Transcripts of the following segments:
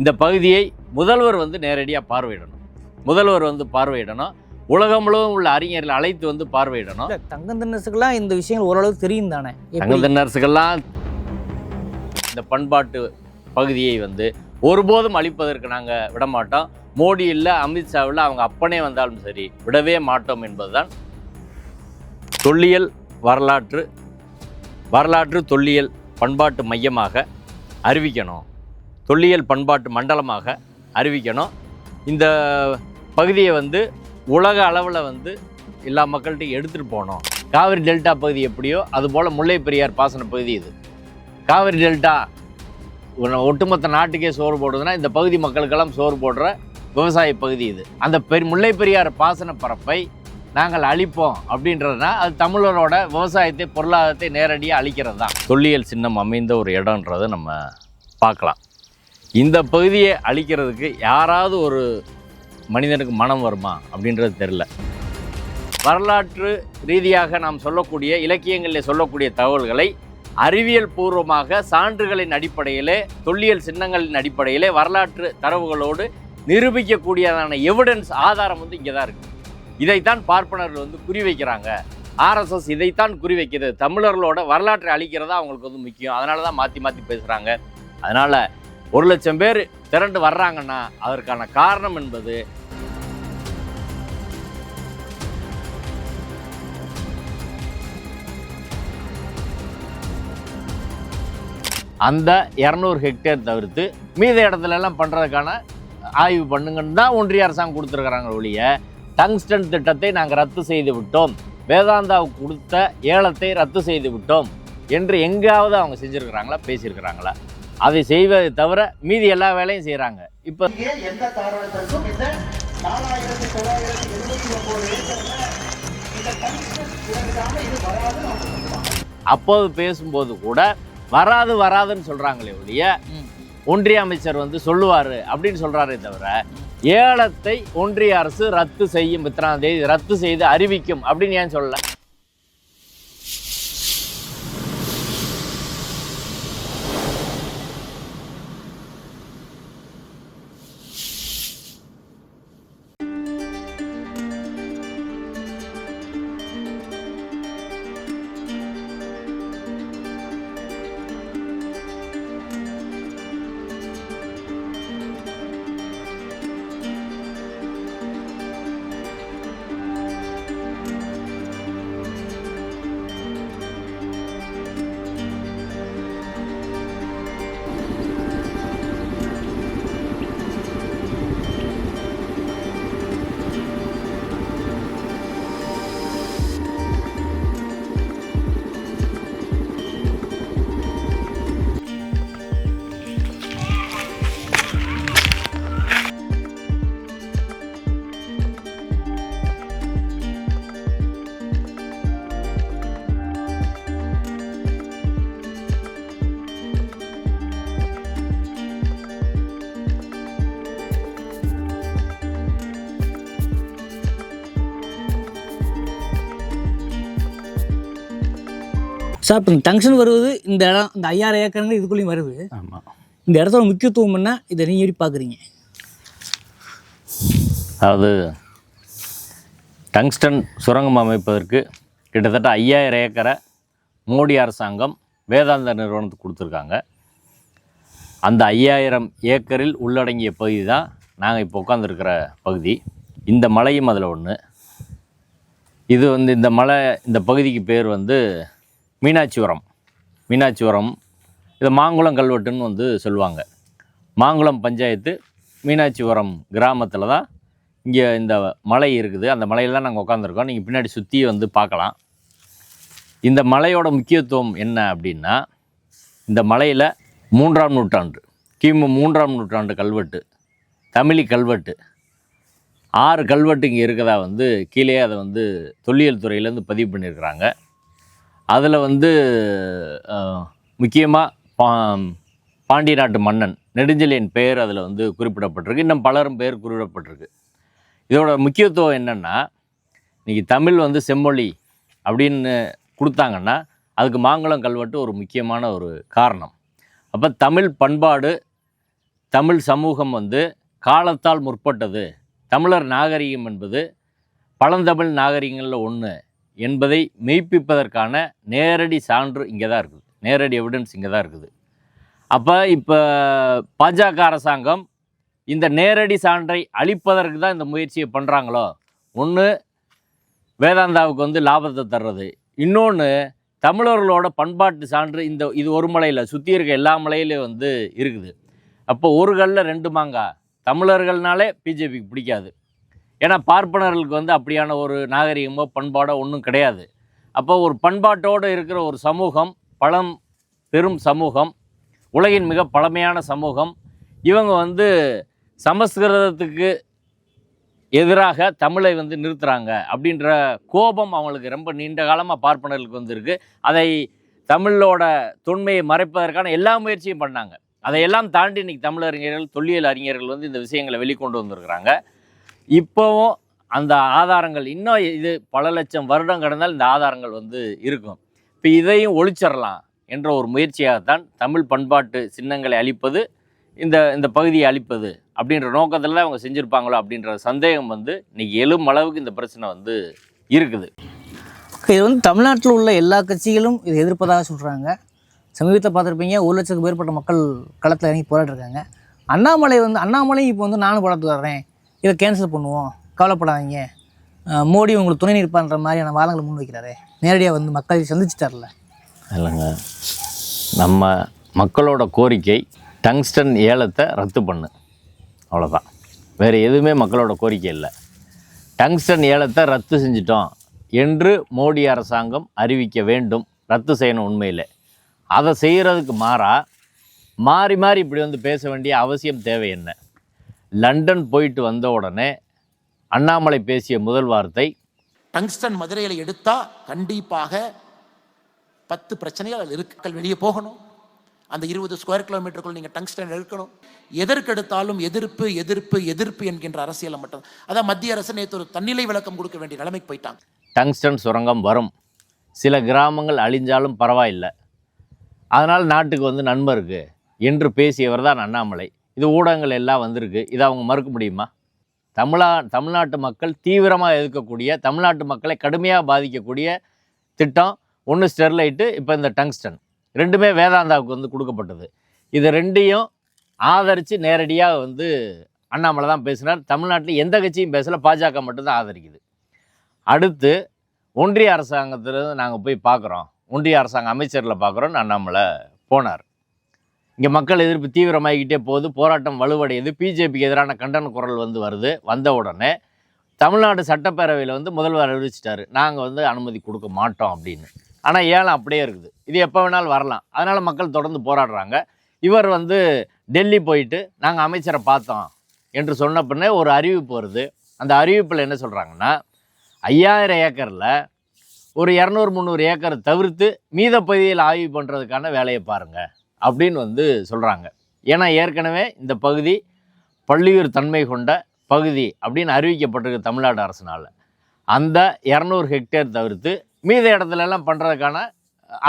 இந்த பகுதியை முதல்வர் வந்து நேரடியாக பார்வையிடணும். முதல்வர் வந்து பார்வையிடணும். உலகம் முழுவதும் உள்ள அறிஞர்களை அழைத்து வந்து பார்வையிடணும். இல்ல தங்கம் தின்னஸுக்கெல்லாம் இந்த விஷயங்கள் ஓரளவு தெரியும் தானே? தங்கத்தினரசுக்கெல்லாம் இந்த பண்பாட்டு பகுதியை வந்து ஒருபோதும் அழிப்பதற்கு நாங்கள் விடமாட்டோம். மோடி இல்லை அமித்ஷா இல்லை அவங்க அப்பனே வந்தாலும் சரி விடவே மாட்டோம் என்பதுதான் தொல்லியல் வரலாற்று வரலாற்று தொல்லியல் பண்பாட்டு மையமாக அறிவிக்கணும். தொல்லியல் பண்பாட்டு மண்டலமாக அறிவிக்கணும். இந்த பகுதியை வந்து உலக அளவில் வந்து எல்லா மக்கள்கிட்டையும் எடுத்துகிட்டு போகணும். காவிரி டெல்டா பகுதி எப்படியோ அதுபோல் முல்லை பெரியார் பாசன பகுதி இது. காவிரி டெல்டா ஒட்டுமொத்த நாட்டுக்கே சோறு போடுதுன்னா இந்த பகுதி மக்களுக்கெல்லாம் சோறு போடுற விவசாய பகுதி இது. அந்த பெரு முல்லை பெரியார் பாசன பரப்பை நாங்கள் அழிப்போம் அப்படின்றதுனா அது தமிழரோட விவசாயத்தை பொருளாதாரத்தை நேரடியாக அழிக்கிறது தான் தொல்லியல் சின்னம் அமைந்த ஒரு இடன்றதை நம்ம பார்க்கலாம். இந்த பகுதியை அழிக்கிறதுக்கு யாராவது ஒரு மனிதனுக்கு மனம் வருமா அப்படின்றது தெரில வரலாற்று ரீதியாக நாம் சொல்லக்கூடிய இலக்கியங்களில் சொல்லக்கூடிய தகவல்களை அறிவியல் பூர்வமாக சான்றுகளின் அடிப்படையிலே தொல்லியல் சின்னங்களின் அடிப்படையிலே வரலாற்று தரவுகளோடு நிரூபிக்கக்கூடியதான எவிடன்ஸ் ஆதாரம் வந்து இங்கே தான் இருக்குது இதைத்தான் பார்ப்பனர்கள் வந்து குறிவைக்கிறாங்க ஆர்எஸ்எஸ் இதைத்தான் குறிவைக்கிறது தமிழர்களோட வரலாற்றை அழிக்கிறதா அவங்களுக்கு வந்து முக்கியம். அதனால தான் மாற்றி மாற்றி பேசுகிறாங்க அதனால் ஒரு லட்சம் பேர் திரண்டு வர்றாங்கன்னா அதற்கான காரணம் என்பது அந்த இரநூறு ஹெக்டேர் தவிர்த்து மீத இடத்துல எல்லாம் பண்ணுறதுக்கான ஆய்வு பண்ணுங்கன்னு தான் ஒன்றிய அரசாங்கம் கொடுத்துருக்குறாங்க ஒழிய டங்ஸ்டன் திட்டத்தை நாங்கள் ரத்து செய்து விட்டோம். வேதாந்தாவுக்கு கொடுத்த ஏலத்தை ரத்து செய்து விட்டோம். என்று எங்காவது அவங்க செஞ்சுருக்கிறாங்களா பேசியிருக்கிறாங்களா? அதை செய்வதை தவிர மீதி எல்லா வேலையும் செய்கிறாங்க இப்போ எந்த காரணத்திற்கும் இந்த நாலாயிரத்தி தொள்ளாயிரத்தி எழுபத்தி ஒன்பது அப்போது பேசும்போது கூட வராது வராதுன்னு சொல்கிறாங்களே ஒழிய. ஒன்றிய அமைச்சர் வந்து சொல்லுவார் அப்படின்னு சொல்கிறாரே தவிர ஏலத்தை ஒன்றிய அரசு ரத்து செய்யும் இத்தனாம் தேதி ரத்து செய்து அறிவிக்கும் அப்படின்னு ஏன் சொல்லல? சார் இப்போ டங்ஷன் வருவது இந்த இடம் இந்த ஐயாயிரம் ஏக்கருங்க இதுக்குள்ளேயும் வருது. ஆமாம் இந்த இடத்தோட முக்கியத்துவம் என்ன? இதை நீங்கள் எப்படி பார்க்குறீங்க? அதாவது டங்ஸ்டன் சுரங்கம் அமைப்பதற்கு கிட்டத்தட்ட ஐயாயிரம் ஏக்கரை மோடி அரசாங்கம் வேதாந்தா நிறுவனத்துக்கு கொடுத்துருக்காங்க. அந்த ஐயாயிரம் ஏக்கரில் உள்ளடங்கிய பகுதி தான் நாங்கள் இப்போ உட்காந்துருக்கிற பகுதி. இந்த மலையும் அதில் ஒன்று இது வந்து இந்த மலை இந்த பகுதிக்கு பேர் வந்து மீனாட்சிபுரம் மீனாட்சிபுரம் இது மாங்குளம் கல்வெட்டுன்னு வந்து சொல்லுவாங்க. மாங்குளம் பஞ்சாயத்து மீனாட்சிபுரம் கிராமத்தில் தான் இங்கே இந்த மலை இருக்குது. அந்த மலையில் தான் நாங்கள் உட்காந்துருக்கோம் நீங்கள் பின்னாடி சுற்றி வந்து பார்க்கலாம். இந்த மலையோட முக்கியத்துவம் என்ன அப்படின்னா இந்த மலையில் மூன்றாம் நூற்றாண்டு கிமு மூன்றாம் நூற்றாண்டு கல்வெட்டு தமிழி கல்வெட்டு ஆறு கல்வெட்டு இங்கே இருக்கிறதா வந்து கீழே அதை வந்து தொல்லியல் துறையிலேருந்து பதிவு பண்ணியிருக்கிறாங்க. அதில் வந்து முக்கியமாக பா பாண்டிய நாட்டு மன்னன் நெடுஞ்செழியன் பெயர் அதில் வந்து குறிப்பிடப்பட்டிருக்கு. இன்னும் பலரும் பெயர் குறிப்பிடப்பட்டிருக்கு. இதோட முக்கியத்துவம் என்னென்னா இன்றைக்கி தமிழ் வந்து செம்மொழி அப்படின்னு கொடுத்தாங்கன்னா அதுக்கு மாங்குளம் கல்வெட்டு ஒரு முக்கியமான ஒரு காரணம். அப்போ தமிழ் பண்பாடு தமிழ் சமூகம் வந்து காலத்தால் முற்பட்டது. தமிழர் நாகரிகம் என்பது பழந்தமிழ் நாகரிகங்களில் ஒன்று என்பதை மெய்ப்பிப்பதற்கான நேரடி சான்று இங்கே தான் இருக்குது. நேரடி எவிடன்ஸ் இங்கே தான் இருக்குது. அப்போ இப்போ பாஜக அரசாங்கம் இந்த நேரடி சான்றை அளிப்பதற்கு தான் இந்த முயற்சியை பண்ணுறாங்களோ ஒன்று வேதாந்தாவுக்கு வந்து லாபத்தை தர்றது. இன்னொன்று தமிழர்களோட பண்பாட்டு சான்று இந்த இது ஒரு மலையில் சுற்றி இருக்க எல்லா மலையிலையும் வந்து இருக்குது. அப்போ ஒரு கல்லில் ரெண்டு மாங்கா. தமிழர்கள்னாலே பிஜேபிக்கு பிடிக்காது. ஏன்னா பார்ப்பனர்களுக்கு வந்து அப்படியான ஒரு நாகரிகமோ பண்பாடோ ஒன்றும் கிடையாது. அப்போ ஒரு பண்பாட்டோடு இருக்கிற ஒரு சமூகம் பழம் பெரும் சமூகம் உலகின் மிக பழமையான சமூகம் இவங்க வந்து சமஸ்கிருதத்துக்கு எதிராக தமிழை வந்து நிறுத்துகிறாங்க அப்படின்ற கோபம் அவங்களுக்கு ரொம்ப நீண்ட காலமாக பார்ப்பனர்களுக்கு வந்திருக்கு. அதை தமிழோட தொன்மையை மறைப்பதற்கான எல்லா முயற்சியும் பண்ணாங்க. அதையெல்லாம் தாண்டி இன்றைக்கி தமிழறிஞர்கள் தொல்லியல் அறிஞர்கள் வந்து இந்த விஷயங்களை வெளிக்கொண்டு வந்திருக்கிறாங்க. இப்போவும் அந்த ஆதாரங்கள் இன்னும் இது பல லட்சம் வருடம் கடந்தால் இந்த ஆதாரங்கள் வந்து இருக்கும். இப்போ இதையும் ஒழிச்சிடலாம் என்ற ஒரு முயற்சியாகத்தான் தமிழ் பண்பாட்டு சின்னங்களை அழிப்பது இந்த இந்த பகுதியை அழிப்பது அப்படின்ற நோக்கத்தில் தான் அவங்க செஞ்சுருப்பாங்களோ அப்படின்ற சந்தேகம் வந்து இன்றைக்கி எழும் அளவுக்கு இந்த பிரச்சனை வந்து இருக்குது. இது வந்து தமிழ்நாட்டில் உள்ள எல்லா கட்சிகளும் இதை எதிர்ப்பதாக சொல்கிறாங்க சமீபத்தில் பார்த்துருப்பீங்க ஒரு லட்சத்துக்கு மேற்பட்ட மக்கள் களத்தில் இறங்கி போராட்டிருக்காங்க அண்ணாமலை வந்து அண்ணாமலை இப்போ வந்து நானும் போராட்டத்துக்கு வர்றேன். இதை கேன்சல் பண்ணுவோம். கவலைப்படாதீங்க. மோடி உங்களுக்கு துணை நிற்பான்ற மாதிரியான வாதங்களை முன்வைக்கிறாரே நேரடியாக வந்து மக்களை சந்திச்சிட்டார்ல. இல்லைங்க. நம்ம மக்களோட கோரிக்கை டங்ஸ்டன் ஏலத்தை ரத்து பண்ணு. அவ்வளோதான் வேறு எதுவுமே மக்களோட கோரிக்கை இல்லை. டங்ஸ்டன் ஏலத்தை ரத்து செஞ்சிட்டோம் என்று மோடி அரசாங்கம் அறிவிக்க வேண்டும். ரத்து செய்யணும் உண்மையில். அதை செய்கிறதுக்கு மாறாக மாறி மாறி இப்படி வந்து பேச வேண்டிய அவசியம் தேவை என்ன? லண்டன் போயிட்டு வந்த உடனே அண்ணாமலை பேசிய முதல் வார்த்தை டங்ஸ்டன் மதுரையில் எடுத்தா கண்டிப்பாக பத்து பிரச்சனைகள் அதில் இருக்கு. வெளியே போகணும். அந்த இருபது ஸ்கொயர் கிலோமீட்டருக்குள் நீங்கள் டங்ஸ்டன் எடுக்கணும். எதற்கு எடுத்தாலும் எதிர்ப்பு எதிர்ப்பு எதிர்ப்பு என்கின்ற அரசியலை மட்டும் அதான் மத்திய அரசு நேற்று ஒரு தன்னிலை விளக்கம் கொடுக்க வேண்டிய நிலைமைக்கு போயிட்டாங்க. டங்ஸ்டன் சுரங்கம் வரும். சில கிராமங்கள் அழிஞ்சாலும் பரவாயில்லை. அதனால் நாட்டுக்கு வந்து நன்மை இருக்குது என்று பேசியவர் தான் அண்ணாமலை. இது ஊடகங்கள் எல்லாம் வந்திருக்கு. இதை அவங்க மறுக்க முடியுமா? தமிழா தமிழ்நாட்டு மக்கள் தீவிரமாக எதிர்க்கக்கூடிய தமிழ்நாட்டு மக்களை கடுமையாக பாதிக்கக்கூடிய திட்டம் ஒன்று ஸ்டெர்லைட்டு இப்போ இந்த டங்ஸ்டன். ரெண்டுமே வேதாந்தாவுக்கு வந்து கொடுக்கப்பட்டது. இது ரெண்டையும் ஆதரித்து நேரடியாக வந்து அண்ணாமலை தான் பேசினார். தமிழ்நாட்டில் எந்த கட்சியும் பேசலை. பாஜக மட்டும்தான் ஆதரிக்குது. அடுத்து ஒன்றிய அரசாங்கத்தில் நாங்கள் போய் பார்க்குறோம். ஒன்றிய அரசாங்க அமைச்சரில் பார்க்குறோன்னு அண்ணாமலை போனார். இங்கே மக்கள் எதிர்ப்பு தீவிரமாகிக்கிட்டே போகுது. போராட்டம் வலுவடையுது. பிஜேபிக்கு எதிரான கண்டன குரல் வந்து வருது. வந்த உடனே தமிழ்நாடு சட்டப்பேரவையில் வந்து முதல்வர் அறிவிச்சிட்டாரு. நாங்கள் வந்து அனுமதி கொடுக்க மாட்டோம் அப்படின்னு. ஆனால் ஏலம் அப்படியே இருக்குது. இது எப்போ வேணாலும் வரலாம். அதனால் மக்கள் தொடர்ந்து போராடுறாங்க. இவர் வந்து டெல்லி போயிட்டு நாங்கள் அமைச்சரை பார்த்தோம் என்று சொன்ன பின்னே ஒரு அறிவிப்பு வருது. அந்த அறிவிப்பில் என்ன சொல்கிறாங்கன்னா ஐயாயிரம் ஏக்கரில் ஒரு இரநூறு முந்நூறு ஏக்கரை தவிர்த்து மீத பகுதியில் ஆய்வு பண்ணுறதுக்கான வேலையை பாருங்கள் அப்படின்னு வந்து சொல்கிறாங்க ஏன்னா ஏற்கனவே இந்த பகுதி பள்ளியூர் தன்மை கொண்ட பகுதி அப்படின்னு அறிவிக்கப்பட்டிருக்கு தமிழ்நாடு அரசினால். அந்த இரநூறு ஹெக்டேர் தவிர்த்து மீத இடத்துலலாம் பண்ணுறதுக்கான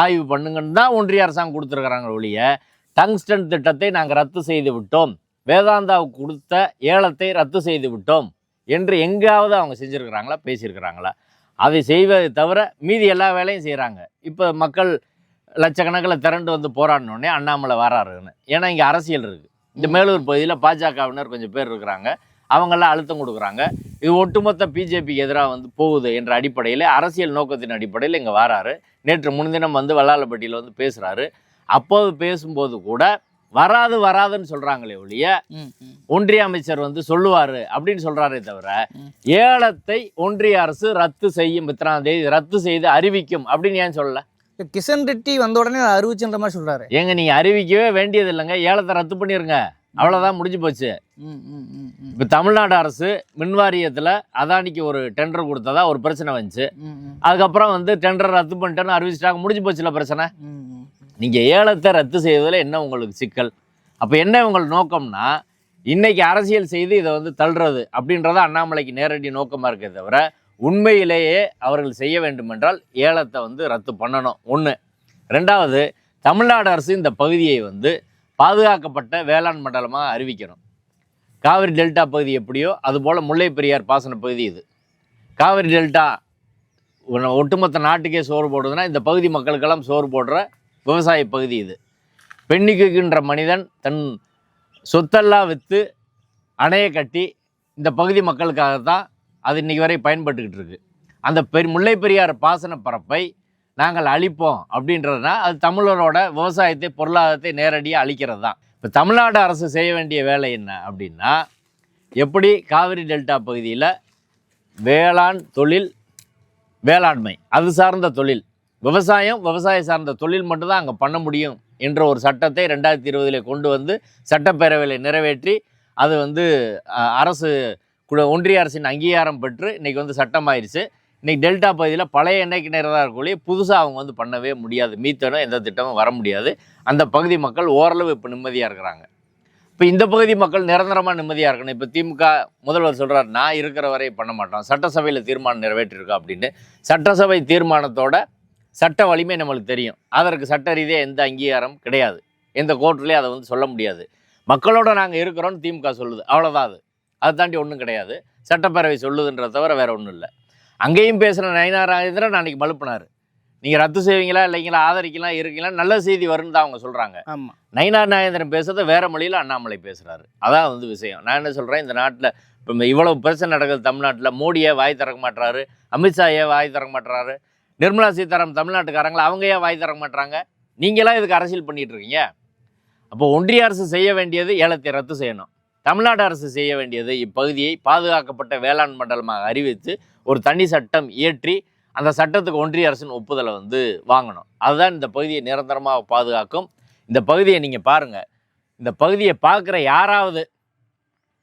ஆய்வு பண்ணுங்கன்னு தான் ஒன்றிய அரசாங்கம் கொடுத்துருக்குறாங்க ஒழிய டங்ஸ்டன் திட்டத்தை நாங்கள் ரத்து செய்து விட்டோம். வேதாந்தாவுக்கு கொடுத்த ஏலத்தை ரத்து செய்து விட்டோம் என்று எங்காவது அவங்க செஞ்சுருக்கிறாங்களா பேசியிருக்கிறாங்களா? அதை செய்வதை தவிர மீதி எல்லா வேலையும் செய்கிறாங்க இப்போ மக்கள் லட்சக்கணக்கில் திரண்டு வந்து போராடினோடனே அண்ணாமலை வராருன்னு. ஏன்னா இங்கே அரசியல் இருக்குது இந்த மேலூர் பகுதியில் பாஜகவினர் கொஞ்சம் பேர் இருக்கிறாங்க. அவங்கெல்லாம் அழுத்தம் கொடுக்குறாங்க. இது ஒட்டுமொத்த பிஜேபிக்கு எதிராக வந்து போகுது என்ற அடிப்படையில் அரசியல் நோக்கத்தின் அடிப்படையில் இங்கே வராரு. நேற்று முன்தினம் வந்து வல்லாளப்பட்டியில் வந்து பேசுகிறாரு அப்போது பேசும்போது கூட வராது வராதுன்னு சொல்கிறாங்களே ஒழிய ஒன்றிய அமைச்சர் வந்து சொல்லுவார் அப்படின்னு சொல்கிறாரே தவிர. ஏலத்தை ஒன்றிய அரசு ரத்து செய்யும் இத்தனாம் தேதி ரத்து செய்து அறிவிக்கும் அப்படின்னு ஏன் சொல்லல? கிஷன் ரெட்டி வந்த உடனே அறிவிச்சுன்ற மாதிரி சொல்கிறாரு ஏங்க நீங்கள் அறிவிக்கவே வேண்டியது இல்லைங்க ஏலத்தை ரத்து பண்ணிருங்க. அவ்வளோதான் முடிஞ்சு போச்சு. இப்போ தமிழ்நாடு அரசு மின்வாரியத்தில் அதானிக்கு ஒரு டெண்டர் கொடுத்ததா ஒரு பிரச்சனை வந்துச்சு. அதுக்கப்புறம் வந்து டெண்டர் ரத்து பண்ணிட்டேன்னு அறிவிச்சிட்டாங்க. முடிஞ்சு போச்சுல பிரச்சனை? நீங்கள் ஏலத்தை ரத்து செய்வதில் என்ன உங்களுக்கு சிக்கல்? அப்போ என்ன உங்கள் நோக்கம்னா இன்னைக்கு அரசியல் செய்து இதை வந்து தள்ளுறது அப்படின்றத அண்ணாமலைக்கு நேரடி நோக்கமாக இருக்கே தவிர உண்மையிலேயே அவர்கள் செய்ய வேண்டுமென்றால் ஏலத்தை வந்து ரத்து பண்ணணும். ஒன்று ரெண்டாவது தமிழ்நாடு அரசு இந்த பகுதியை வந்து பாதுகாக்கப்பட்ட வேளாண் மண்டலமாக அறிவிக்கணும். காவிரி டெல்டா பகுதி எப்படியோ அதுபோல் முல்லை பெரியார் பாசன பகுதி இது. காவிரி டெல்டா ஒட்டுமொத்த நாட்டுக்கே சோறு போடுதுன்னா இந்த பகுதி மக்களுக்கெல்லாம் சோறு போடுற விவசாய பகுதி இது. பெண்ணிக்குகின்ற மனிதன் தன் சொத்தெல்லாம் விற்று அணையை கட்டி இந்த பகுதி மக்களுக்காக தான் அது இன்னைக்கு வரை பயன்பட்டுக்கிட்டு இருக்குது அந்த பெரு முல்லை பெரியார் பாசன பரப்பை நாங்கள் அழிப்போம் அப்படின்றதுனா அது தமிழரோட விவசாயத்தை பொருளாதாரத்தை நேரடியாக அழிக்கிறது தான். இப்போ தமிழ்நாடு அரசு செய்ய வேண்டிய வேலை என்ன அப்படின்னா எப்படி காவிரி டெல்டா பகுதியில் வேளாண் தொழில் வேளாண்மை அது சார்ந்த தொழில் விவசாயம் விவசாய சார்ந்த தொழில் மட்டும்தான் அங்கே பண்ண முடியும் என்ற ஒரு சட்டத்தை ரெண்டாயிரத்தி இருபதில் கொண்டு வந்து சட்டப்பேரவையில் நிறைவேற்றி அது வந்து அரசு ஒன்றிய அரசின் அங்கீகாரம் பெற்று இன்றைக்கி வந்து சட்டமாயிருச்சு இன்றைக்கி டெல்டா பகுதியில் பழைய எண்ணெய் நேராக இருக்கக்கூடிய புதுசாக அவங்க வந்து பண்ணவே முடியாது. மீத்தனும் எந்த திட்டமும் வர முடியாது. அந்த பகுதி மக்கள் ஓரளவு இப்போ நிம்மதியாக இருக்கிறாங்க. இப்போ இந்த பகுதி மக்கள் நிரந்தரமாக நிம்மதியாக இருக்கணும். இப்போ திமுக முதல்வர் சொல்கிறார் நான் இருக்கிற வரை பண்ண மாட்டோம். சட்டசபையில் தீர்மானம் நிறைவேற்றிருக்கோம் அப்படின்னு. சட்டசபை தீர்மானத்தோட சட்ட வலிமை நம்மளுக்கு தெரியும். அதற்கு சட்ட ரீதியாக எந்த அங்கீகாரம் கிடையாது. எந்த கோர்ட்லேயும் அதை வந்து சொல்ல முடியாது. மக்களோட நாங்கள் இருக்கிறோம்னு திமுக சொல்லுது. அவ்வளோதான் அது. அதை தாண்டி ஒன்றும் கிடையாது. சட்டப்பேரவை சொல்லுதுன்றத தவிர வேற ஒன்றும் இல்லை. அங்கேயும் பேசுகிற நயினார் ராஜேந்திரன் அன்னைக்கு மலுப்பினார் நீங்கள் ரத்து செய்வீங்களா இல்லைங்களா ஆதரிக்கலாம் இருக்கீங்களா நல்ல செய்தி வரும்னு தான் அவங்க சொல்கிறாங்க நயினார் நாகேந்திரன் பேசுறத வேற மொழியில் அண்ணாமலை பேசுகிறாரு அதான் வந்து விஷயம். நான் என்ன சொல்கிறேன் இந்த நாட்டில் இப்போ இவ்வளவு பிரச்சனை நடக்குது தமிழ்நாட்டில் மோடியே வாய் திறக்க மாட்றாரு அமித்ஷா ஏன் வாய் திறக்க மாட்றாரு நிர்மலா சீதாராமன் தமிழ்நாட்டுக்காரங்களா அவங்க ஏன் வாய் திறக்க மாட்றாங்க? நீங்களாம் இதுக்கு அரசியல் பண்ணிட்டு இருக்கீங்க. அப்போ ஒன்றிய அரசு செய்ய வேண்டியது ஏலத்தை ரத்து செய்யணும். தமிழ்நாடு அரசு செய்ய வேண்டியது இப்பகுதியை பாதுகாக்கப்பட்ட வேளாண் மண்டலமாக அறிவித்து ஒரு தனி சட்டம் இயற்றி அந்த சட்டத்துக்கு ஒன்றிய அரசின் ஒப்புதலை வந்து வாங்கணும். அதுதான் இந்த பகுதியை நிரந்தரமாக பாதுகாக்கும். இந்த பகுதியை நீங்கள் பாருங்கள் இந்த பகுதியை பார்க்குற யாராவது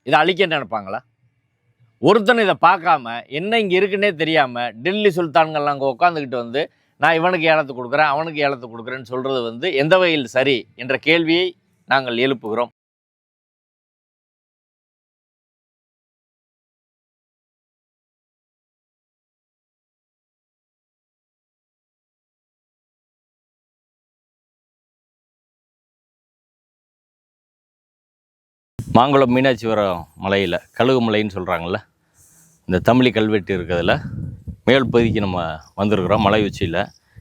இதை அழிக்க நினைப்பாங்களா? ஒருத்தன் இதை பார்க்காம என்ன இங்கே இருக்குன்னே தெரியாமல் டெல்லி சுல்தான்கள்லாம் அங்கே உட்காந்துக்கிட்டு வந்து நான் இவனுக்கு ஏலத்து கொடுக்குறேன் அவனுக்கு ஏலத்து கொடுக்குறேன்னு சொல்கிறது வந்து எந்த வகையில் சரி என்ற கேள்வியை நாங்கள் எழுப்புகிறோம். மாங்குளம் மீனாட்சிபுரம் மலையில் கழுகு மலைன்னு சொல்கிறாங்கல்ல இந்த தமிழி கல்வெட்டு இருக்கிறதுல மேல் பகுதிக்கு நம்ம வந்திருக்கிறோம் மலை உச்சியில்.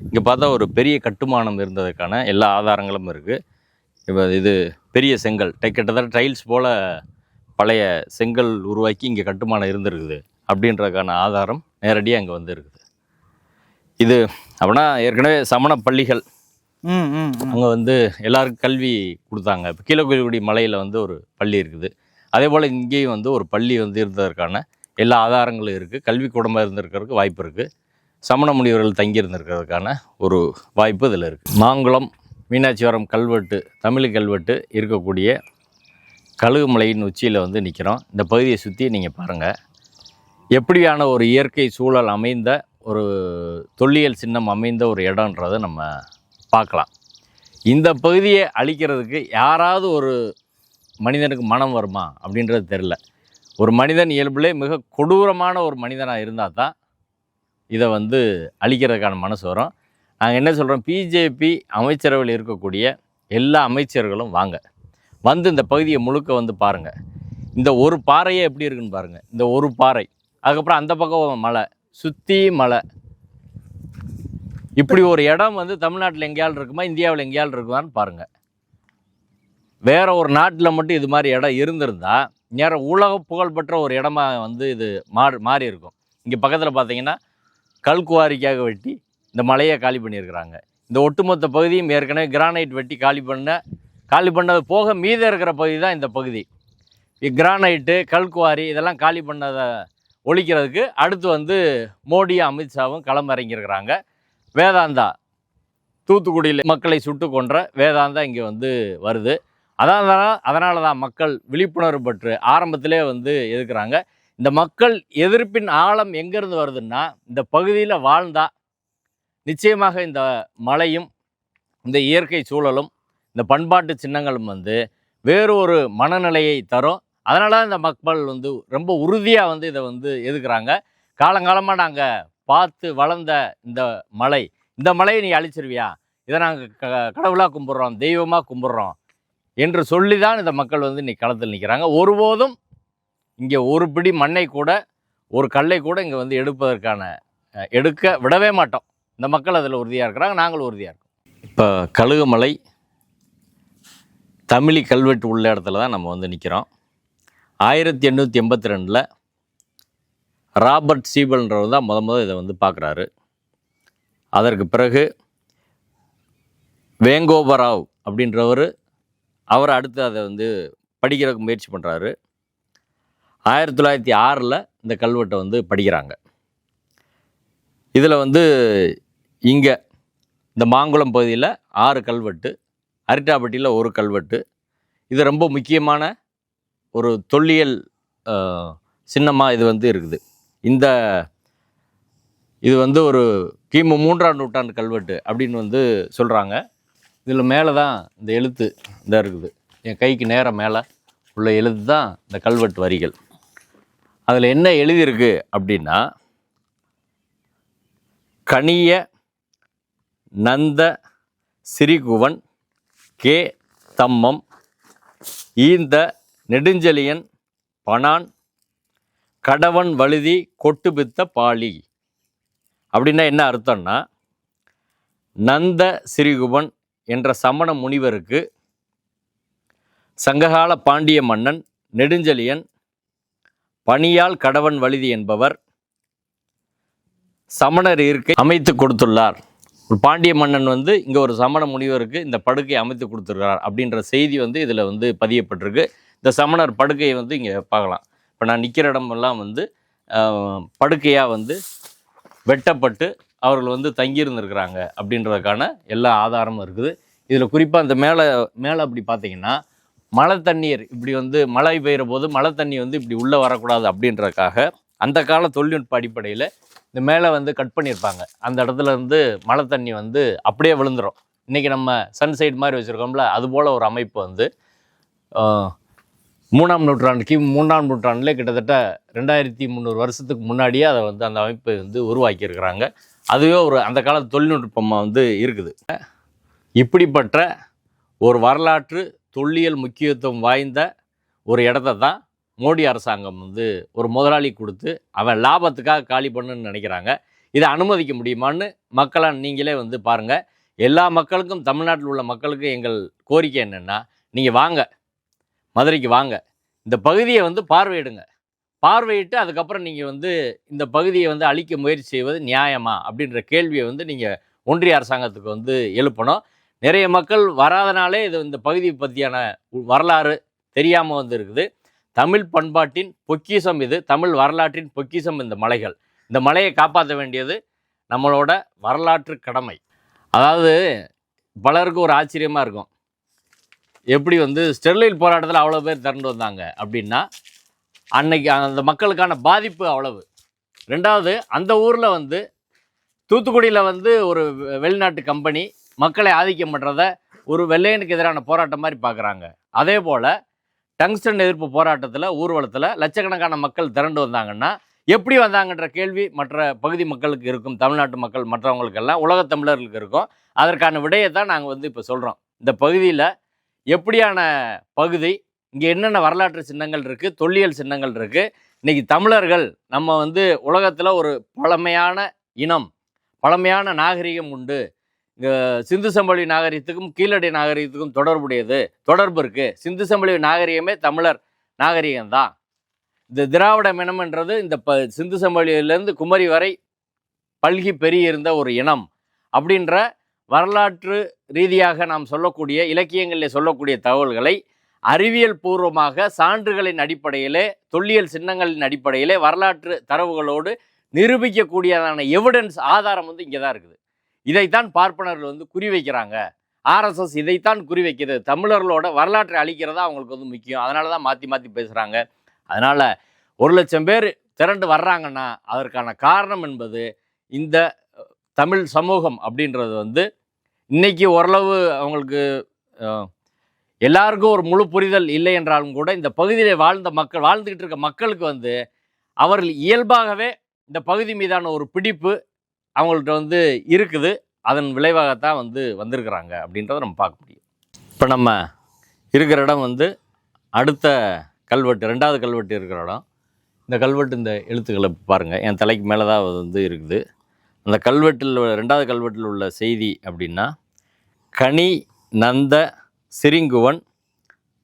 இங்கே பார்த்தா ஒரு பெரிய கட்டுமானம் இருந்ததுக்கான எல்லா ஆதாரங்களும் இருக்குது இப்போ இது பெரிய செங்கல் கிட்டத்தட்ட டைல்ஸ் போல் பழைய செங்கல் உருவாக்கி இங்கே கட்டுமானம் இருந்திருக்குது அப்படின்றதுக்கான ஆதாரம் நேரடியாக இங்கே வந்துருக்குது. இது அப்படின்னா ஏற்கனவே சமண பள்ளிகள் அங்கே வந்து எல்லாருக்கும் கல்வி கொடுத்தாங்க. இப்போ கீழக்குடி மலையில் வந்து ஒரு பள்ளி இருக்குது. அதே போல் இங்கேயும் வந்து ஒரு பள்ளி வந்து இருந்ததற்கான எல்லா ஆதாரங்களும் இருக்குது கல்வி குடும்பம் இருந்திருக்கிறதுக்கு வாய்ப்பு இருக்குது சமண முனிவர்கள் தங்கியிருந்திருக்கிறதுக்கான ஒரு வாய்ப்பு இதில் இருக்குது மாங்குளம் மீனாட்சிவரம் கல்வெட்டு தமிழ் கல்வெட்டு இருக்கக்கூடிய கழுகுமலையின் உச்சியில் வந்து நிற்கிறோம் இந்த பகுதியை சுற்றி நீங்கள் பாருங்கள் எப்படியான ஒரு இயற்கை சூழல் அமைந்த ஒரு தொல்லியல் சின்னம் அமைந்த ஒரு இடன்றதை நம்ம பார்க்கலாம். இந்த பகுதியை அழிக்கிறதுக்கு யாராவது ஒரு மனிதனுக்கு மனம் வருமா அப்படின்றது தெரில ஒரு மனிதன் இயல்பிலே மிக கொடூரமான ஒரு மனிதனாக இருந்தால் தான் இதை வந்து அழிக்கிறதுக்கான மனசு வரும். நாங்கள் என்ன சொல்கிறோம் பிஜேபி அமைச்சரவையில் இருக்கக்கூடிய எல்லா அமைச்சர்களும் வாங்க. வந்து இந்த பகுதியை முழுக்க வந்து பாருங்கள் இந்த ஒரு பாறையே எப்படி இருக்குன்னு பாருங்கள் இந்த ஒரு பாறை. அதுக்கப்புறம் அந்த பக்கம் மலை. சுற்றி மலை. இப்படி ஒரு இடம் வந்து தமிழ்நாட்டில் எங்கேயாவது இருக்குமா? இந்தியாவில் எங்கேயாவது இருக்குமான்னு பாருங்கள் வேறு ஒரு நாட்டில் மட்டும் இது மாதிரி இடம் இருந்திருந்தா நேரம் உலக புகழ்பெற்ற ஒரு இடமா வந்து இது மாறி மாறி இருக்கும் இங்கே பக்கத்தில் பார்த்தீங்கன்னா கல்குவாரிக்காக வெட்டி இந்த மலையை காலி பண்ணியிருக்கிறாங்க. இந்த ஒட்டுமொத்த பகுதியும் ஏற்கனவே கிரானைட் வெட்டி காலி பண்ண காலி பண்ணது போக மீதம் இருக்கிற பகுதி தான் இந்த பகுதி. கிரானைட்டு கல்குவாரி இதெல்லாம் காலி பண்ணதை ஒழிக்கிறதுக்கு அடுத்து வந்து மோடியும் அமித்ஷாவும் களம் இறங்கியிருக்கிறாங்க. வேதாந்தா. தூத்துக்குடியில் மக்களை சுட்டு கொன்ற வேதாந்தா இங்கே வந்து வருது. அதான் அதனால தான் மக்கள் விழிப்புணர்வு பெற்று ஆரம்பத்திலே வந்து எதுக்குறாங்க இந்த மக்கள் எதிர்ப்பின் ஆழம் எங்கேருந்து வருதுன்னா இந்த பகுதியில் வாழ்ந்தா நிச்சயமாக இந்த மலையும் இந்த இயற்கை சூழலும் இந்த பண்பாட்டு சின்னங்களும் வந்து வேறு ஒரு மனநிலையை தரும். அதனால தான் இந்த மக்கள் வந்து ரொம்ப உறுதியாக வந்து இதை வந்து எதுக்குறாங்க காலங்காலமாக நாங்கள் பார்த்து வளர்ந்த இந்த மலை இந்த மலையை நீ அழிச்சிருவியா? இதை நாங்கள் க கடவுளாக கும்பிட்றோம் தெய்வமாக கும்பிட்றோம் என்று சொல்லி தான் இந்த மக்கள் வந்து இன்னைக்கு களத்தில் நிற்கிறாங்க ஒருபோதும் இங்கே ஒரு பிடி மண்ணை கூட ஒரு கல்லை கூட இங்கே வந்து எடுப்பதற்கான எடுக்க விடவே மாட்டோம். இந்த மக்கள் அதில் உறுதியாக இருக்கிறாங்க நாங்களும் உறுதியாக இருக்கோம். இப்போ கழுகுமலை தமிழி கல்வெட்டு உள்ள இடத்துல தான் நம்ம வந்து நிற்கிறோம் ஆயிரத்தி எண்ணூற்றி எண்பத்தி ரெண்டில் ராபர்ட் சீபல்ன்றவர் தான் முத முத இதை வந்து பார்க்குறாரு. அதற்கு பிறகு வேங்கோபராவ் அப்படின்றவர் அவர் அடுத்து அதை வந்து படிக்கிறதுக்கு முயற்சி பண்ணுறாரு ஆயிரத்தி தொள்ளாயிரத்தி ஆறில் இந்த கல்வெட்டை வந்து படிக்கிறாங்க. இதில் வந்து இங்கே இந்த மாங்குளம் பகுதியில் ஆறு கல்வெட்டு அரிட்டாப்பட்டியில் ஒரு கல்வெட்டு. இது ரொம்ப முக்கியமான ஒரு தொல்லியல் சின்னமாக இது வந்து இருக்குது. இந்த இது வந்து ஒரு கிமு மூன்றாம் நூற்றாண்டு கல்வெட்டு அப்படின்னு வந்து சொல்கிறாங்க இதில் மேலே தான் இந்த எழுத்து இதாக இருக்குது. என் கைக்கு நேரம் மேலே. உள்ள எழுத்து தான் இந்த கல்வெட்டு வரிகள். அதில் என்ன எழுதியிருக்கு அப்படின்னா கனிய நந்த சிறிகுவன் கே தம்மம் ஈந்த நெடுஞ்செலியன் பனான் கடவன் வழுதி கொட்டு பித்த பாலி. அப்படின்னா என்ன அர்த்தம்னா நந்த சிறிகுபன் என்ற சமண முனிவருக்கு சங்ககால பாண்டிய மன்னன் நெடுஞ்செழியன் பணியால் கடவன் வழுதி என்பவர் சமணர் இருக்கை அமைத்து கொடுத்துள்ளார். ஒரு பாண்டிய மன்னன் வந்து இங்கே ஒரு சமண முனிவருக்கு இந்த படுக்கை அமைத்து கொடுத்துருக்கிறார் அப்படின்ற செய்தி வந்து இதில் வந்து பதியப்பட்டிருக்கு. இந்த சமணர் படுக்கையை வந்து இங்கே பார்க்கலாம். இப்போ நான் நிற்கிற இடமெல்லாம் வந்து படுக்கையாக வந்து வெட்டப்பட்டு அவர்கள் வந்து தங்கியிருந்திருக்கிறாங்க அப்படின்றதுக்கான எல்லா ஆதாரமும் இருக்குது. இதில் குறிப்பாக அந்த மேலே மேலே அப்படி பார்த்தீங்கன்னா மழை தண்ணீர் இப்படி வந்து மழை பெய்கிற போது மழை தண்ணி வந்து இப்படி உள்ளே வரக்கூடாது அப்படின்றதுக்காக அந்த கால தொழில்நுட்ப அடிப்படையில் இந்த மேலே வந்து கட் பண்ணியிருப்பாங்க. அந்த இடத்துல இருந்து மழை தண்ணி வந்து அப்படியே விழுந்துடும் இன்றைக்கி நம்ம சன்சைட் மாதிரி வச்சுருக்கோம்ல அது போல் ஒரு அமைப்பு வந்து மூணாம் நூற்றாண்டு கிமு மூணாம் கிட்டத்தட்ட ரெண்டாயிரத்தி முந்நூறு வருஷத்துக்கு முன்னாடியே அதை வந்து அந்த அமைப்பை வந்து உருவாக்கியிருக்கிறாங்க. அதுவே ஒரு அந்த கால தொழில்நுட்பமாக வந்து இருக்குது. இப்படிப்பட்ட ஒரு வரலாற்று தொல்லியல் முக்கியத்துவம் வாய்ந்த ஒரு இடத்த தான் மோடி அரசாங்கம் வந்து ஒரு முதலாளி கொடுத்து அவன் லாபத்துக்காக காலி பண்ணுன்னு நினைக்கிறாங்க. இதை அனுமதிக்க முடியுமான்னு மக்களாக நீங்களே வந்து பாருங்கள் எல்லா மக்களுக்கும் தமிழ்நாட்டில் உள்ள மக்களுக்கு எங்கள் கோரிக்கை என்னென்னா நீங்கள் வாங்க. மதுரைக்கு வாங்க. இந்த பகுதியை வந்து பார்வையிடுங்க. பார்வையிட்டு அதுக்கப்புறம் நீங்கள் வந்து இந்த பகுதியை வந்து அழிக்க முயற்சி செய்வது நியாயமா? அப்படின்ற கேள்வியை வந்து நீங்கள் ஒன்றிய அரசாங்கத்துக்கு வந்து எழுப்பணும். நிறைய மக்கள் வராதனாலே இது இந்த பகுதி பற்றியான வரலாறு தெரியாமல் வந்து இருக்குது. தமிழ் பண்பாட்டின் பொக்கிஷம் இது. தமிழ் வரலாற்றின் பொக்கிஷம் இந்த மலைகள். இந்த மலையை காப்பாற்ற வேண்டியது நம்மளோட வரலாற்று கடமை. அதாவது பலருக்கு ஒரு ஆச்சரியமாக இருக்கும். எப்படி வந்து ஸ்டெர்லைட் போராட்டத்தில் அவ்வளோ பேர் திரண்டு வந்தாங்க அப்படின்னா அன்னைக்கு அந்த மக்களுக்கான பாதிப்பு அவ்வளவு. ரெண்டாவது அந்த ஊரில் வந்து தூத்துக்குடியில் வந்து ஒரு வெ- வெளிநாட்டு கம்பெனி மக்களை ஆதிக்கம் பண்ணுறத ஒரு வெள்ளையனுக்கு எதிரான போராட்டம் மாதிரி பார்க்குறாங்க அதே போல் டங்ஸ்டன் எதிர்ப்பு போராட்டத்தில் ஊர்வலத்தில் லட்சக்கணக்கான மக்கள் திரண்டு வந்தாங்கன்னா எப்படி வந்தாங்கன்ற கேள்வி மற்ற பகுதி மக்களுக்கு இருக்கும் தமிழ்நாட்டு மக்கள் மற்றவங்களுக்கெல்லாம் உலகத் தமிழர்களுக்கு இருக்கும். அதற்கான விடையை தான் நாங்கள் வந்து இப்போ சொல்கிறோம் இந்த பகுதியில் எப்படியான பகுதி? இங்கே என்னென்ன வரலாற்று சின்னங்கள் இருக்குது தொல்லியல் சின்னங்கள் இருக்குது இன்றைக்கி தமிழர்கள் நம்ம வந்து உலகத்தில் ஒரு பழமையான இனம் பழமையான நாகரிகம் உண்டு. சிந்து சம்பளி நாகரிகத்துக்கும் கீழடி நாகரிகத்துக்கும் தொடர்புடையது தொடர்பு இருக்குது சிந்து சம்பளி நாகரிகமே தமிழர் நாகரிகம்தான். இந்த திராவிட இனம்ன்றது இந்த ப சிந்து சம்பளியிலேருந்து குமரி வரை பல்கி பெருகியிருந்த ஒரு இனம் அப்படின்ற வரலாற்று ரீதியாக நாம் சொல்லக்கூடிய இலக்கியங்களில் சொல்லக்கூடிய தகவல்களை அறிவியல் பூர்வமாக சான்றுகளின் அடிப்படையிலே தொல்லியல் சின்னங்களின் அடிப்படையிலே வரலாற்று தரவுகளோடு நிரூபிக்கக்கூடியதான எவிடன்ஸ் ஆதாரம் வந்து இங்கே தான் இருக்குது. இதைத்தான் பார்ப்பனர்கள் வந்து குறிவைக்கிறாங்க ஆர்எஸ்எஸ் இதைத்தான் குறிவைக்கிறது தமிழர்களோட வரலாற்றை அழிக்கிறதா அவங்களுக்கு வந்து முக்கியம். அதனால தான் மாற்றி மாற்றி பேசுகிறாங்க அதனால் ஒரு லட்சம் பேர் திரண்டு வர்றாங்கன்னா அதற்கான காரணம் என்பது இந்த தமிழ் சமூகம் அப்படின்றது வந்து இன்னைக்கு ஓரளவு அவங்களுக்கு எல்லாருக்கும் ஒரு முழு புரிதல் இல்லை என்றாலும் கூட இந்த பகுதியில் வாழ்ந்த மக்கள் வாழ்ந்துக்கிட்டு இருக்க மக்களுக்கு வந்து அவர்கள் இயல்பாகவே இந்த பகுதி மீதான ஒரு பிடிப்பு அவங்கள்ட்ட வந்து இருக்குது. அதன் விளைவாகத்தான் வந்து வந்திருக்கிறாங்க அப்படின்றத நம்ம பார்க்க முடியும். இப்போ நம்ம இருக்கிற இடம் வந்து அடுத்த கல்வெட்டு ரெண்டாவது கல்வெட்டு இருக்கிற இடம். இந்த கல்வெட்டு இந்த எழுத்துக்களை பாருங்கள் என் தலைக்கு மேலே தான் அது வந்து இருக்குது. அந்த கல்வெட்டில் ரெண்டாவது கல்வெட்டில் உள்ள செய்தி அப்படின்னா கனி நந்த சிரிங்குவன்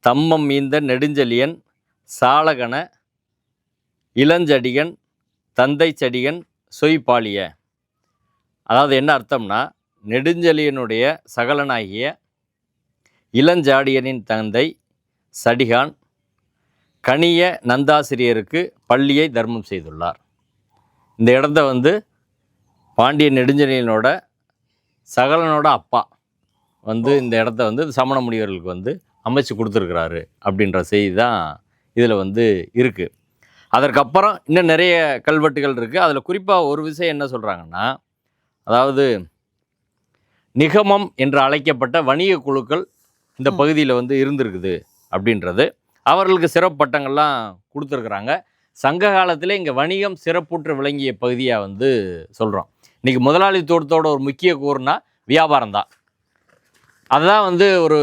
தம்மம் மீந்த நெடுஞ்செழியன் சாலகன இளஞ்சடிகன் தந்தை சடிகன் சொய்பாலிய அதாவது என்ன அர்த்தம்னா நெடுஞ்செழியனுடைய சகலனாகிய இளஞ்சாடியனின் தந்தை சடிகான் கனிய நந்தாசிரியருக்கு பள்ளியை தர்மம் செய்துள்ளார். இந்த இடத்த வந்து பாண்டிய நெடுஞ்செழியனோட சகலனோட அப்பா. வந்து இந்த இடத்த வந்து சமண முனிவர்களுக்கு வந்து அமைச்சு கொடுத்துருக்கிறாரு அப்படின்ற செய்தி தான் இதில் வந்து இருக்குது அதற்கப்புறம் இன்னும் நிறைய கல்வெட்டுகள் இருக்குது அதில் குறிப்பாக ஒரு விஷயம் என்ன சொல்கிறாங்கன்னா அதாவது நிகமம் என்று அழைக்கப்பட்ட வணிக குழுக்கள் இந்த பகுதியில் வந்து இருந்திருக்குது அப்படின்றது. அவர்களுக்கு சிறப்பு பட்டங்கள்லாம் கொடுத்துருக்குறாங்க. சங்க காலத்தில் இங்கே வணிகம் சிறப்புற்று விளங்கிய பகுதியாக வந்து சொல்கிறோம் இன்றைக்கி முதலாளித்துவத்தோட ஒரு முக்கிய கூறுனா வியாபாரம் தான் அதுதான் வந்து ஒரு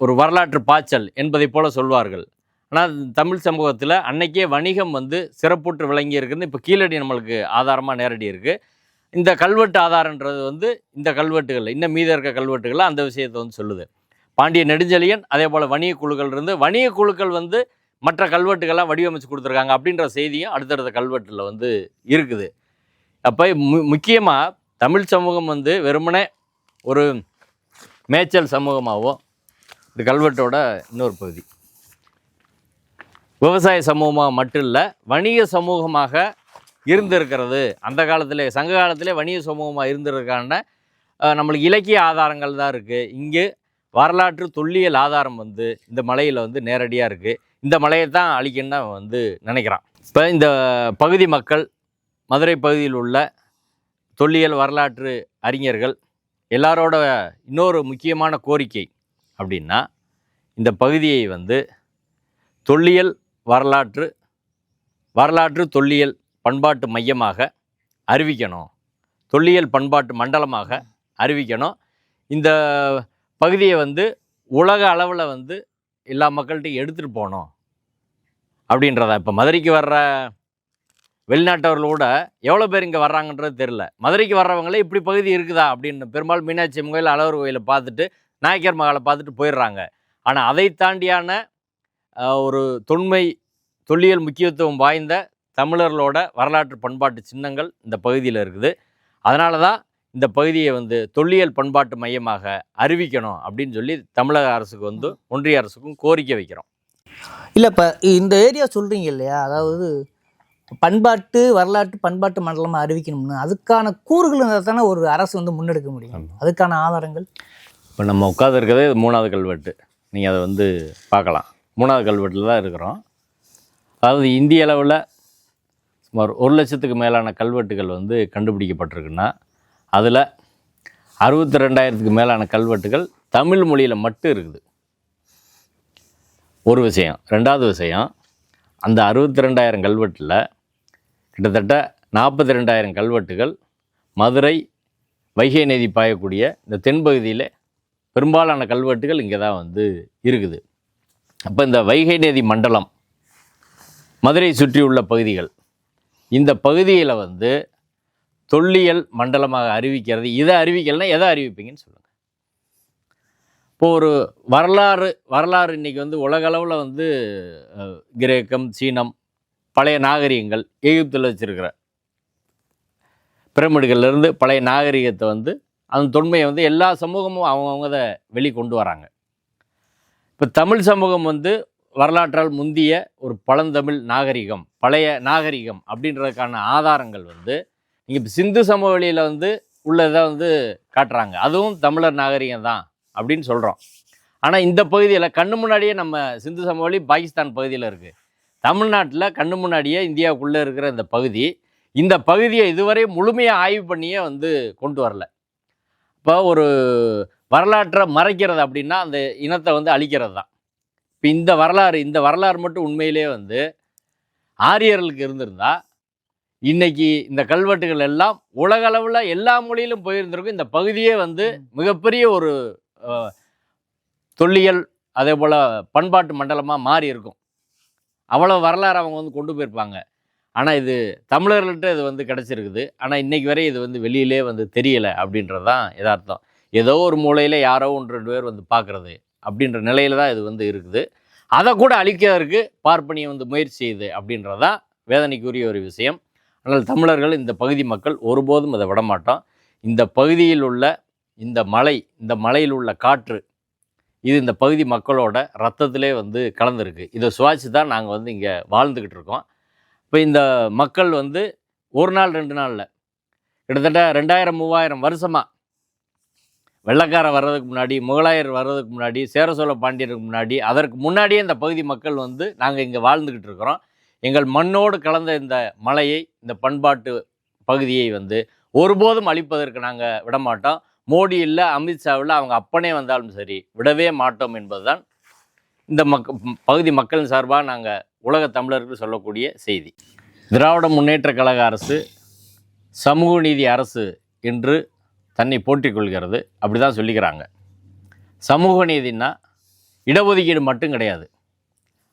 ஒரு வரலாற்று பாய்ச்சல் என்பதை போல சொல்வார்கள். ஆனால் தமிழ் சமூகத்தில் அன்னைக்கே வணிகம் வந்து சிறப்புற்று விளங்கி இருக்குது இப்போ கீழடி நம்மளுக்கு ஆதாரமாக நேரடி இருக்குது இந்த கல்வெட்டு ஆதாரன்றது வந்து இந்த கல்வெட்டுகள் இன்னும் மீத இருக்க கல்வெட்டுகள் அந்த விஷயத்தை வந்து சொல்லுது. பாண்டிய நெடுஞ்செழியன் அதே போல் வணிக குழுக்கள் இருந்து வணிக குழுக்கள் வந்து மற்ற கல்வெட்டுகள்லாம் வடிவமைச்சு கொடுத்துருக்காங்க அப்படின்ற செய்தியும் அடுத்தடுத்த கல்வெட்டில் வந்து இருக்குது. அப்போ மு முக்கியமாக தமிழ் சமூகம் வந்து வெறுமனே ஒரு மேய்ச்சல் சமூகமாகவும் இந்த கல்வெட்டோட இன்னொரு பகுதி. விவசாய சமூகமாக மட்டும் இல்லை வணிக சமூகமாக இருந்திருக்கிறது. அந்த காலத்திலே சங்க காலத்திலே வணிக சமூகமாக இருந்திருக்கான நம்மளுக்கு இலக்கிய ஆதாரங்கள் தான் இருக்குது இங்கே வரலாற்று தொல்லியல் ஆதாரம் வந்து இந்த மலையில் வந்து நேரடியாக இருக்குது இந்த மலையை தான் அழிக்கணும்னு அவன் வந்து நினைக்கிறான். இப்போ இந்த பகுதி மக்கள் மதுரை பகுதியில் உள்ள தொல்லியல் வரலாற்று அறிஞர்கள் எல்லாரோட இன்னொரு முக்கியமான கோரிக்கை அப்படின்னா இந்த பகுதியை வந்து தொல்லியல் வரலாற்று வரலாற்று தொல்லியல் பண்பாட்டு மையமாக அறிவிக்கணும். தொல்லியல் பண்பாட்டு மண்டலமாக அறிவிக்கணும். இந்த பகுதியை வந்து உலக அளவில் வந்து எல்லா மக்கள்கிட்டையும் எடுத்துகிட்டு போகணும். அப்படின்றத இப்போ மதுரைக்கு வர்ற வெளிநாட்டவர்கள் கூட எவ்வளோ பேர் இங்கே வர்றாங்கன்றது தெரில மதுரைக்கு வர்றவங்களே இப்படி பகுதி இருக்குதா அப்படின்னு பெரும்பாலும் மீனாட்சி அம்மன் கோயில் அழகர் கோயிலை பார்த்துட்டு நாயக்கர் மகாலை பார்த்துட்டு போயிடுறாங்க. ஆனால் அதை தாண்டியான ஒரு தொன்மை தொல்லியல் முக்கியத்துவம் வாய்ந்த தமிழர்களோட வரலாற்று பண்பாட்டு சின்னங்கள் இந்த பகுதியில் இருக்குது. அதனால தான் இந்த பகுதியை வந்து தொல்லியல் பண்பாட்டு மையமாக அறிவிக்கணும் அப்படின்னு சொல்லி தமிழக அரசுக்கு வந்து ஒன்றிய அரசுக்கும் கோரிக்கை வைக்கிறோம். இல்லை இப்போ இந்த ஏரியா சொல்கிறீங்க இல்லையா? அதாவது பண்பாட்டு வரலாற்று பண்பாட்டு மண்டலமாக அறிவிக்கணும்னு அதுக்கான கூறுகள் இருந்தால் தானே ஒரு அரசு வந்து முன்னெடுக்க முடியும். அதுக்கான ஆதாரங்கள்? இப்போ நம்ம உட்காந்துருக்கிறதே இது மூணாவது கல்வெட்டு. நீங்கள் அதை வந்து பார்க்கலாம். மூணாவது கல்வெட்டில் தான் இருக்கிறோம். அதாவது இந்திய அளவில் சுமார் ஒரு லட்சத்துக்கு மேலான கல்வெட்டுகள் வந்து கண்டுபிடிக்கப்பட்டிருக்குன்னா அதில் அறுபத்தி ரெண்டாயிரத்துக்கு மேலான கல்வெட்டுகள் தமிழ் மொழியில் மட்டும் இருக்குது. ஒரு விஷயம். ரெண்டாவது விஷயம் அந்த அறுபத்தி ரெண்டாயிரம் கல்வெட்டில் கிட்டத்தட்ட நாற்பத்தி ரெண்டாயிரம் கல்வெட்டுகள் மதுரை வைகை நதி பாயக்கூடிய இந்த தென்பகுதியில் பெரும்பாலான கல்வெட்டுகள் இங்கே தான் வந்து இருக்குது. அப்போ இந்த வைகை நதி மண்டலம் மதுரை சுற்றியுள்ள பகுதிகள் இந்த பகுதியில் வந்து தொல்லியல் மண்டலமாக அறிவிக்கிறது. இதை அறிவிக்கலைன்னா எதை அறிவிப்பீங்கன்னு சொல்லுங்கள் இப்போ ஒரு வரலாறு வரலாறு இன்றைக்கி வந்து உலகளவில் வந்து கிரேக்கம் சீனம் பழைய நாகரிகங்கள் எகிப்தில் வச்சுருக்கிற பிரமிடுகள்லேருந்து பழைய நாகரிகத்தை வந்து அந்த தொன்மையை வந்து எல்லா சமூகமும் அவங்கவுங்க அதை வெளி கொண்டு வராங்க. இப்போ தமிழ் சமூகம் வந்து வரலாற்றால் முந்திய ஒரு பழந்தமிழ் நாகரிகம் பழைய நாகரிகம் அப்படின்றதுக்கான ஆதாரங்கள் வந்து இங்கே இப்போ சிந்து சமவெளியில் வந்து உள்ளதை வந்து காட்டுறாங்க. அதுவும் தமிழர் நாகரிகம் தான் அப்படின்னு சொல்கிறோம் ஆனால் இந்த பகுதியில் கண்ணு முன்னாடியே நம்ம சிந்து சமவெளி பாகிஸ்தான் பகுதியில் இருக்குது தமிழ்நாட்டில் கண்ணு முன்னாடியே இந்தியாவுக்குள்ளே இருக்கிற இந்த பகுதி இந்த பகுதியை இதுவரை முழுமையாக ஆய்வு பண்ணியே வந்து கொண்டு வரல. இப்போ ஒரு வரலாற்றை மறைக்கிறது அப்படின்னா அந்த இனத்தை வந்து அழிக்கிறது தான். இப்போ இந்த வரலாறு இந்த வரலாறு மட்டும் உண்மையிலே வந்து ஆரியர்களுக்கு இருந்திருந்தா இன்னைக்கு இந்த கல்வெட்டுகள் எல்லாம் உலக அளவில் எல்லா மொழியிலும் போயிருந்திருக்கும். இந்த பகுதியே வந்து மிகப்பெரிய ஒரு தொல்லியல் அதே போல் பண்பாட்டு மண்டலமாக மாறி இருக்கும் அவ்வளோ வரலாறு அவங்க வந்து கொண்டு போயிருப்பாங்க. ஆனால் இது தமிழர்கள்ட்ட இது வந்து கிடச்சிருக்குது. ஆனால் இன்றைக்கி வரை இது வந்து வெளியிலே வந்து தெரியலை அப்படின்றது தான் எதார்த்தம் ஏதோ ஒரு மூலையில் யாரோ ஒன்று ரெண்டு பேர் வந்து பார்க்குறது அப்படின்ற நிலையில் தான் இது வந்து இருக்குது. அதை கூட அழிக்கிறதுக்கு பார்ப்பனியை வந்து முயற்சி செய்யுது அப்படின்றது தான் வேதனைக்குரிய ஒரு விஷயம். ஆனால் தமிழர்கள் இந்த பகுதி மக்கள் ஒருபோதும் அதை விடமாட்டோம். இந்த பகுதியில் உள்ள இந்த மலை இந்த மலையில் உள்ள காற்று இது இந்த பகுதி மக்களோட ரத்தத்திலே வந்து கலந்துருக்கு. இதை சுவாசி தான் நாங்கள் வந்து இங்கே வாழ்ந்துக்கிட்டு இருக்கோம். இப்போ இந்த மக்கள் வந்து ஒரு நாள் ரெண்டு நாளில் கிட்டத்தட்ட ரெண்டாயிரம் மூவாயிரம் வருஷமாக வெள்ளக்காரன் வர்றதுக்கு முன்னாடி முகலாயர் வர்றதுக்கு முன்னாடி சேர சோழ பாண்டியருக்கு முன்னாடி அதற்கு முன்னாடியே இந்த பகுதி மக்கள் வந்து நாங்கள் இங்கே வாழ்ந்துக்கிட்டு இருக்கிறோம். எங்கள் மண்ணோடு கலந்த இந்த மலையை இந்த பண்பாட்டு பகுதியை வந்து ஒருபோதும் அழிப்பதற்கு நாங்கள் விடமாட்டோம். மோடி இல்லை அமித்ஷா இல்லை அவங்க அப்பனே வந்தாலும் சரி விடவே மாட்டோம் என்பதுதான் இந்த மக் பகுதி மக்களின் சார்பாக நாங்கள் உலக தமிழர்கள் சொல்லக்கூடிய செய்தி. திராவிட முன்னேற்ற கழக அரசு சமூக நீதி அரசு என்று தன்னை போற்றிக் கொள்கிறது. அப்படி தான் சொல்லிக்கிறாங்க. சமூக நீதினா இடஒதுக்கீடு மட்டும் கிடையாது.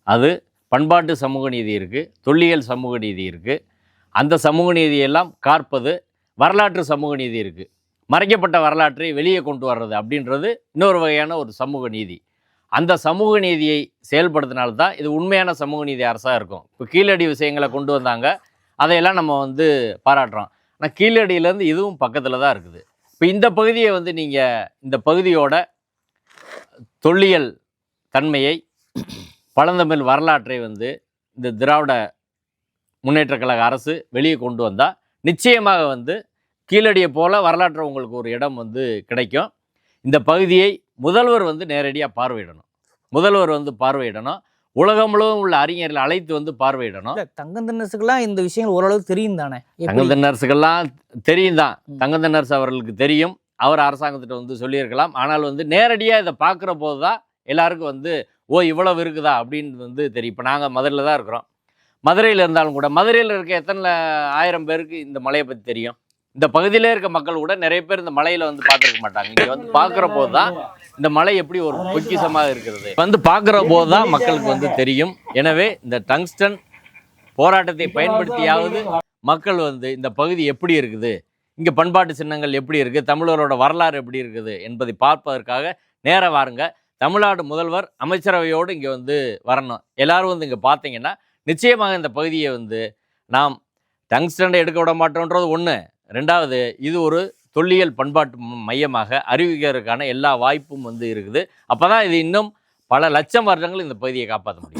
அது பண்பாட்டு சமூக நீதி இருக்குது தொல்லியல் சமூக நீதி இருக்குது அந்த சமூக நீதியெல்லாம் காற்பது வரலாற்று சமூக நீதி இருக்குது மறைக்கப்பட்ட வரலாற்றை வெளியே கொண்டு வர்றது அப்படின்றது இன்னொரு வகையான ஒரு சமூக நீதி. அந்த சமூக நீதியை செயல்படுத்தினால்தான் இது உண்மையான சமூக நீதி அரசாக இருக்கும். இப்போ கீழடி விஷயங்களை கொண்டு வந்தாங்க. அதையெல்லாம் நம்ம வந்து பாராட்டுறோம். ஆனால் கீழடியிலேருந்து இதுவும் பக்கத்தில் தான் இருக்குது. இப்போ இந்த பகுதியை வந்து நீங்கள் இந்த பகுதியோட தொல்லியல் தன்மையை பழந்தமிழ் வரலாற்றை வந்து இந்த திராவிட முன்னேற்றக் கழக அரசு வெளியே கொண்டு வந்தால் நிச்சயமாக வந்து கீழடியை போல வரலாற்று உங்களுக்கு ஒரு இடம் வந்து கிடைக்கும். இந்த பகுதியை முதல்வர் வந்து நேரடியாக பார்வையிடணும். முதல்வர் வந்து பார்வையிடணும். உலகம் முழுவதும் உள்ள அறிஞர்களை அழைத்து வந்து பார்வையிடணும். இல்ல தங்கந்தனசுக்கெல்லாம் இந்த விஷயங்கள் ஓரளவுக்கு தெரியும் தானே? எப்படி? தங்கந்த நர்ஸுக்கெல்லாம் தெரியும் தான். ம். தங்கந்த நர்ஸ் அவர்களுக்கு தெரியும். அவர் அரசாங்கத்திட்ட வந்து சொல்லியிருக்கலாம். ஆனால் வந்து நேரடியாக இதை பார்க்குற போது தான் எல்லாருக்கும் வந்து ஓ இவ்வளவு இருக்குதா? அப்படின்னு வந்து தெரியும். இப்போ நாங்கள் மதுரையில் தான் இருக்கிறோம். மதுரையில் இருந்தாலும் கூட மதுரையில் இருக்க எத்தனை ஆயிரம் பேருக்கு இந்த மலையை பற்றி தெரியும்? இந்த பகுதியிலே இருக்க மக்கள் கூட நிறைய பேர் இந்த மலையில் வந்து பார்த்துருக்க மாட்டாங்க. இங்கே வந்து பார்க்குற போது தான் இந்த மலை எப்படி ஒரு பொக்கிசமாக இருக்கிறது. வந்து பார்க்குற போது தான் மக்களுக்கு வந்து தெரியும். எனவே இந்த டங்ஸ்டன் போராட்டத்தை பயன்படுத்தியாவது மக்கள் வந்து இந்த பகுதி எப்படி இருக்குது இங்கே பண்பாட்டு சின்னங்கள் எப்படி இருக்குது தமிழரோட வரலாறு எப்படி இருக்குது என்பதை பார்ப்பதற்காக நேராக வாருங்க. தமிழ்நாடு முதல்வர் அமைச்சரவையோடு இங்கே வந்து வரணும். எல்லாரும் வந்து இங்கே பார்த்தீங்கன்னா நிச்சயமாக இந்த பகுதியை வந்து நாம் டங்ஸ்டண்டை எடுக்க விட மாட்டோன்றது ஒன்று ரெண்டாவது இது ஒரு தொல்லியல் பண்பாட்டு மையமாக அறிவிக்கிறதுக்கான எல்லா வாய்ப்பும் வந்து இருக்குது. அப்போ தான் இது இன்னும் பல லட்சம் வருடங்கள் இந்த பகுதியை காப்பாற்ற முடியும்.